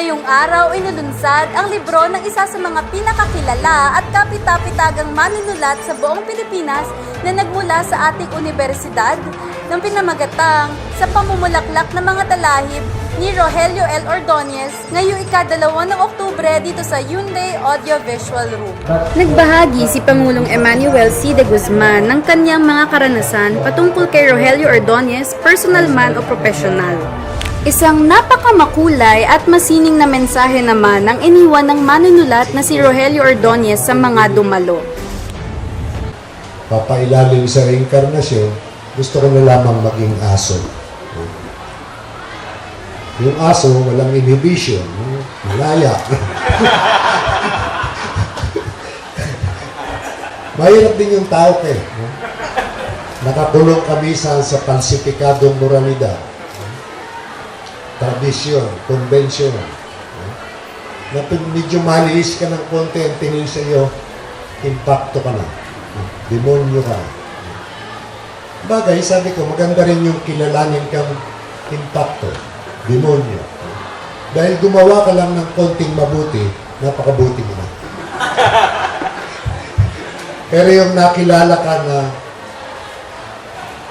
Ngayong araw inulunsad ang libro ng isa sa mga pinakakilala at kapitapitagang manunulat sa buong Pilipinas na nagmula sa ating universidad ng pinamagatang sa pamumulaklak ng mga talahib ni Rogelio L. Ordonez ngayong ikadalawa ng Oktubre dito sa Hyundai Audio Visual Room. Nagbahagi si Pangulong Emmanuel C. de Guzman ng kanyang mga karanasan patungkol kay Rogelio Ordonez, personal man o professional. Isang napakamakulay at masining na mensahe naman ang iniwan ng manunulat na si Rogelio Ordonez sa mga dumalo. papailalim sa reinkarnasyon, gusto ko na lamang maging aso. Yung aso, walang inhibition. Malaya. Mahirap din yung tao kay. Nakakulong kami sa, sa pansipikadong moralidad. Tradisyon, konbensyon. Na medyo maliis ka ng konti, ang tingin sa iyo, impacto ka na. Demonyo ka. Bagay, sabi ko, maganda rin yung kilalanin kang impacto. Demonyo. Dahil gumawa ka lang ng konting mabuti, napakabuti mo na. Pero yung nakilala ka na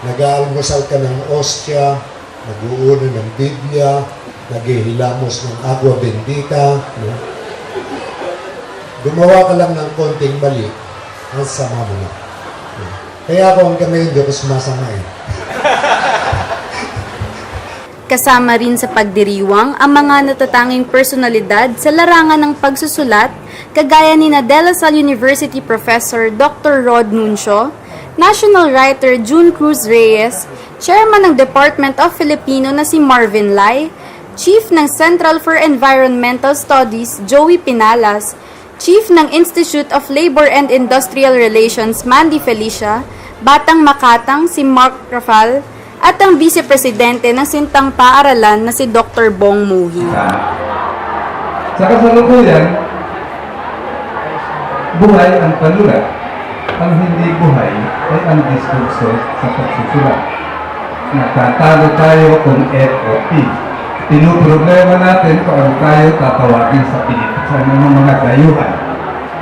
nag-aalmusal ka ng ostya, nag-uuno ng Biblia, naghihilamos ng agua bendita, no? gumawa ka lang ng konting mali, ang sama mo na. No? Kaya ako hanggang ngayon, di ako sumasama eh. Kasama rin sa pagdiriwang ang mga natatanging personalidad sa larangan ng pagsusulat, kagaya ni De La Salle University Professor Dr. Rod Nuncio, National Writer June Cruz Reyes, Chairman ng Department of Filipino na si Marvin Lai, Chief ng Central for Environmental Studies Joey Pinalas, Chief ng Institute of Labor and Industrial Relations Mandy Felicia, Batang Makatang si Mark Rafal, at ang Vice Presidente ng Sintang Paaralan na si Dr. Bong Muhi. Sa kasalukuyan, buhay ang panulat. Ang hindi buhay ay ang diskurso sa pagsusulat. Nagtatalo tayo kung F o P. Pinuproblema natin kung ano tayo tatawagin sa Pilipinas ng mga dayuhan.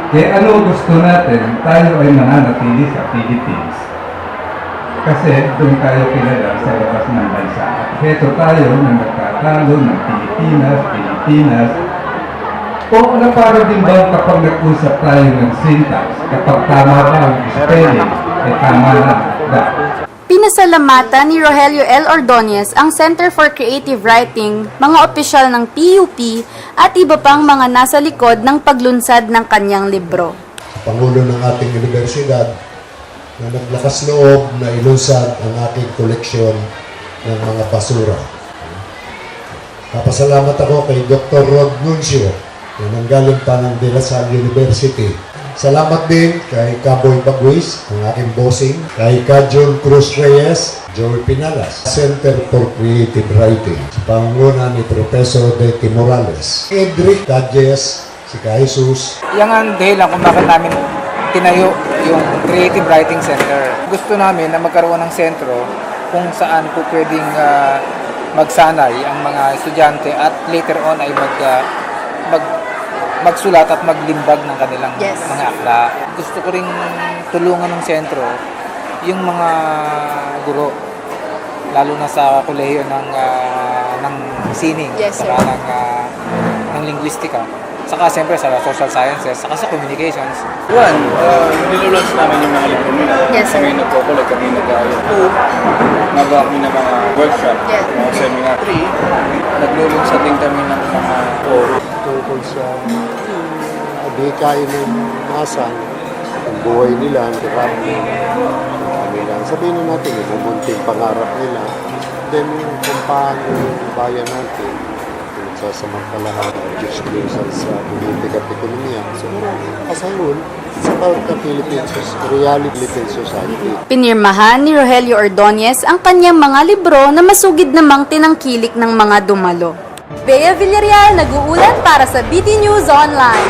Kaya ano gusto natin, tayo ay mananatili sa Philippines. Kasi doon tayo kilala sa labas ng bansa. At heto tayo na nagtatalo ng Pilipinas, Pilipinas, o ano para din ba kapag nag-usap tayo ng syntax, kapag tama ba ang spelling, ay tama na ba? Pinasalamatan ni Rogelio L. Ordonez ang Center for Creative Writing, mga opisyal ng PUP at iba pang mga nasa likod ng paglunsad ng kanyang libro. Pangulo ng ating universidad na naglakas loob na ilunsad ang aking koleksyon ng mga basura. Papasalamat ako kay Dr. Rod Nuncio na nanggaling pa ng De La Salle University. Salamat din kay Caboy Baguis, ang aking bossing, kay Kajon Cruz Reyes, Joey Pinalas, Center for Creative Writing, sa pangunguna ni Professor Betty Morales, Edric Cadjes, si Jesus, Yan ang dahilan kung bakit namin tinayo yung Creative Writing Center. Gusto namin na magkaroon ng sentro kung saan po pwedeng ah, magsanay ang mga estudyante at later on ay mag, ah, mag magsulat at maglimbag ng kanilang Yes. mga akla. Gusto ko ring tulungan ng sentro yung mga guro lalo na sa kolehiyo ng ah, ng sining Yes, saka sir. ng ah, ng linguistika saka siyempre sa social sciences saka sa communications One, uh, nilulunch namin yung mga libro nila. Yes, sir. Kami nagkukulit, kami nag-ayos. Two, nagawa kami ng mga workshop, Yes. mga seminar. Three, naglulunsad din kami ng mga tour. tungkol sa adhikain ng masan, ang buhay nila, ang hirap nila. Sabihin na natin, yung mumunting pangarap nila. Then, kung paano yung bayan natin, nagsasamantalahan ng Diyos minsan sa politika at ekonomiya. So, as a whole, sa pagka-Philippine soc- reality society. Pinirmahan ni Rogelio Ordonez ang kanyang mga libro na masugid namang tinangkilik ng mga dumalo. Bea Villarreal nag-uulat para sa BT News Online.